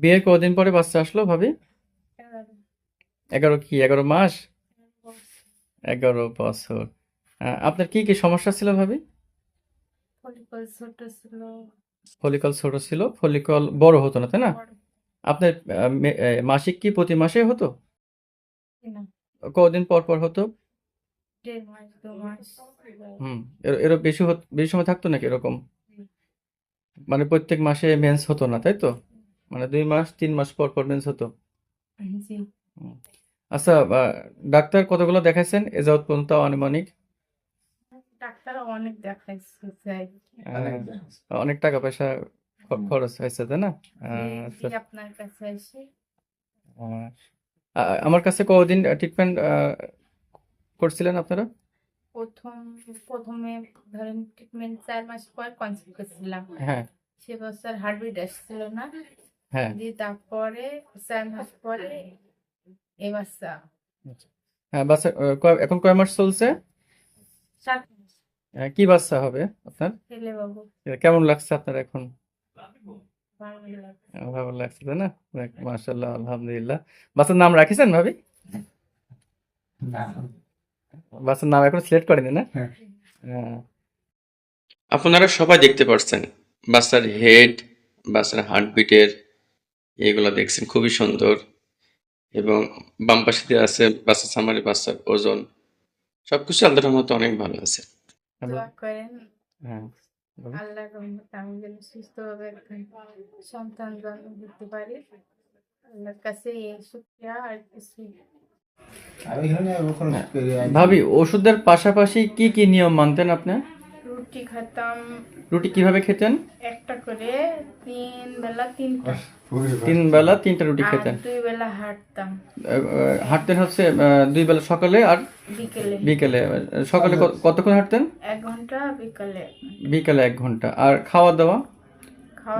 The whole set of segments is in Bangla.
বিয়ের কদিন পরে বাচ্চা আসলো ভাবি? এগারো কি এগারো মাস? এগারো বছর। আপনার কি কি সমস্যা ছিল ভাবি? ফলিকল ছোট ছিল। ফলিকল ছোট ছিল ফলিকল বড় হতো না তাই না? আপনার মাসিক কি প্রতি মাসে হতো? কদিন পর পর হতো? হুম এর এর বেশি বেশি সময় থাকতো নাকি এরকম? মানে প্রত্যেক মাসে মেন্স হতো না তাই তো? মানে দুই মাস তিন মাস পর পর মেন্স হতো? আচ্ছা ডাক্তার কতগুলো দেখাইছেন? এ যাবৎ পর্যন্ত আনুমানিক? ডাক্তার অনেক দেখাইছে অনেক টাকা পয়সা খরচ হয়েছে তাই না? আচ্ছা। আপনার কাছে আমার কাছে কতদিন ট্রিটমেন্ট করছিলেন আপনারা? প্রথম প্রথমে ধরেন ট্রিটমেন্ট চার মাস পর কনসিভ করছিলাম। হ্যাঁ। সে বছর হার্টবিট আসছিল না। হ্যাঁ। দিয়ে তারপরে চার মাস পরে এ বাচ্চা হ্যাঁ বাচ্চা এখন কয় মাস চলছে? সাত কি বাচ্চা হবে আপনার? ছেলে বাবু। কেমন লাগছে আপনার এখন? ভালো লাগছে। তাই না? মাশাল্লাহ আলহামদুলিল্লাহ। বাচ্চার নাম রাখিছেন ভাবি? বাচ্চার নাম এখন সিলেক্ট করেনি না? হ্যাঁ। আপনারা সবাই দেখতে পাচ্ছেন বাচ্চার হেড বাচ্চার হার্টবিটের এগুলো দেখছেন খুবই সুন্দর। এবং বাম পাশে দিয়ে আছে বাচ্চা সামারি বাচ্চার ওজন। সবকিছু আল্লাহর মতো অনেক ভালো আছে। হ্যাঁ আমি যেন সুস্থভাবে সন্তান জন্ম দিতে পারি। আল্লাহর কাছে এই শুক্রিয়া আর কিছু ভাবি ওষুধের পাশাপাশি কি কি নিয়ম মানতেন আপনি? রুটি খেতাম। রুটি কীভাবে খেতেন? একটা করে তিন বেলা তিনটা। তিন বেলা তিনটা রুটি খেতেন। দুই বেলা হাঁটতাম। হাঁটতেন হচ্ছে দুই বেলা সকালে আর বিকেলে। বিকেলে। সকালে কতক্ষণ হাঁটতেন? এক ঘণ্টা বিকালে বিকালে এক ঘণ্টা। আর খাওয়া দাওয়া?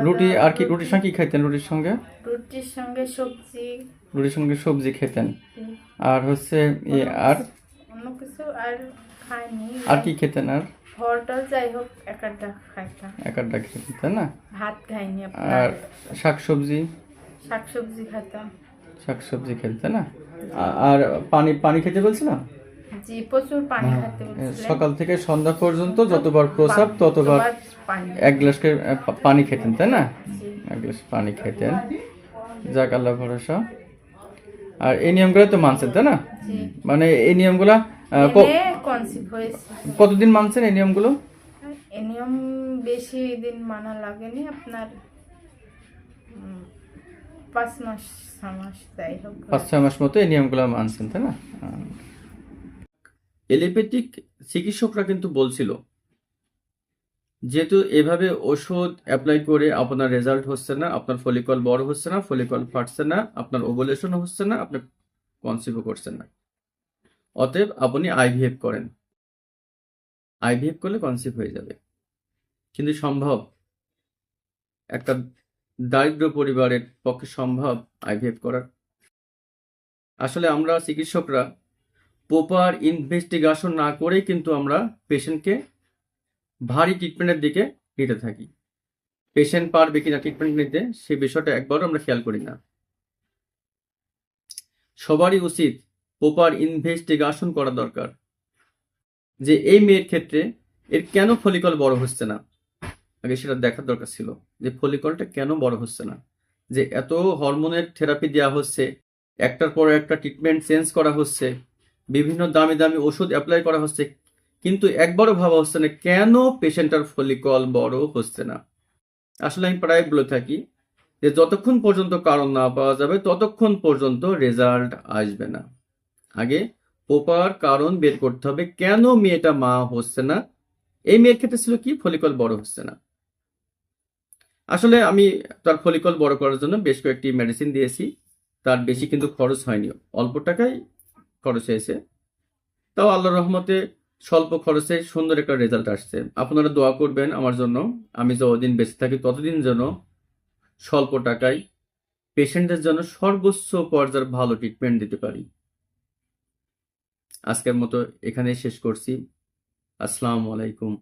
রুটি আর কি রুটির সঙ্গে কি খাইতেন রুটির সঙ্গে? রুটির সঙ্গে সবজি। রুটির সঙ্গে সবজি খেতেন। আর হচ্ছে ইয়ে, আর অন্য কিছু আর খাইনি। আর কি খেতেন আর? ফলটা যাই হোক এক একটা খাইতাম। এক আধটা খেতেন তাই না? ভাত খাইনি আর আপনার? শাক সবজি শাক সবজি খাইতাম। শাক সবজি খেতেন না? আর পানি পানি খেতে বলছিলাম? জি প্রচুর পানি খেতে এ, সকাল থেকে সন্ধ্যা পর্যন্ত যতবার প্রসাব ততবার এক গ্লাস পানি খেতেন তাই না? এক গ্লাস পানি খেতেন। যাক আল্লাহ ভরসা। আর এই নিয়মগুলো তো মানছেন তাই না? মানে এই নিয়মগুলা কতদিন মানছেন এই নিয়মগুলো? এ নিয়ম বেশি দিন মানা লাগেনি আপনার পাঁচ মাস মাস হোক। পাঁচ ছয় মাস মতো এই নিয়মগুলো মানছেন তাই না? এলিপ্যাথিক চিকিৎসকরা কিন্তু বলছিল যেহেতু এভাবে ওষুধ অ্যাপ্লাই করে আপনার রেজাল্ট হচ্ছে না, আপনার ফলিকল বড় হচ্ছে না ফলিকল ফাটছে না, আপনার ওভুলেশন হচ্ছে না, আপনি কনসিভও করছেন না। অতএব আপনি আইভিএফ করেন। আইভিএফ করলে কনসিভ হয়ে যাবে। কিন্তু সম্ভব, একটা দারিদ্র পরিবারের পক্ষে সম্ভব আইভিএফ করার। আসলে আমরা চিকিৎসকরা প্রপার ইনভেস্টিগেশন না করেই কিন্তু আমরা পেশেন্টকে ভারী ট্রিটমেন্টের দিকে নিতে থাকি। পেশেন্ট পারবে কিনা ট্রিটমেন্ট নিতে সেই বিষয়টা একবারও আমরা খেয়াল করি না। সবারই উচিত প্রপার ইনভেস্টিগেশন করা দরকার যে এই মেয়ের ক্ষেত্রে এর কেন ফলিকল বড় হচ্ছে না। আগে সেটা দেখার দরকার ছিল যে ফলিকলটা কেন বড় হচ্ছে না। যে এত হরমোনের থেরাপি দেওয়া হচ্ছে, একটার পর একটা ট্রিটমেন্ট চেঞ্জ করা হচ্ছে, বিভিন্ন দামি দামি ওষুধ অ্যাপ্লাই করা হচ্ছে কিন্তু একবারও ভাবা হচ্ছে না কেন পেশেন্টার ফলিকল বড় হচ্ছে না? আসলে আমি প্রায় বলে থাকি যে যতক্ষণ পর্যন্ত কারণ না পাওয়া যাবে, ততক্ষণ পর্যন্ত রেজাল্ট আসবে না। আগে প্রপার কারণ বের করতে হবে, কেন মেয়েটা মা হচ্ছে না? এই মেয়ের ক্ষেত্রে ছিল কি? ফলিকল বড় হচ্ছে না। আসলে আমি তার ফলিকল বড় করার জন্য বেশ কয়েকটি মেডিসিন দিয়েছি। তার বেশি কিন্তু খরচ হয়নি। অল্প টাকায় খরচ হয়েছে। তাও আল্লাহর রহমতে স্বল্প খরচে সুন্দর একটা রেজাল্ট আসছে। আপনারা দোয়া করবেন আমার জন্য। আমি যতদিন বেঁচে থাকি ততদিন যেন স্বল্প টাকায় পেশেন্টের জন্য সর্বোচ্চ পর্যায়ের ভালো ট্রিটমেন্ট দিতে পারি। আজকের মতো এখানেই শেষ করছি। আসসালামু আলাইকুম।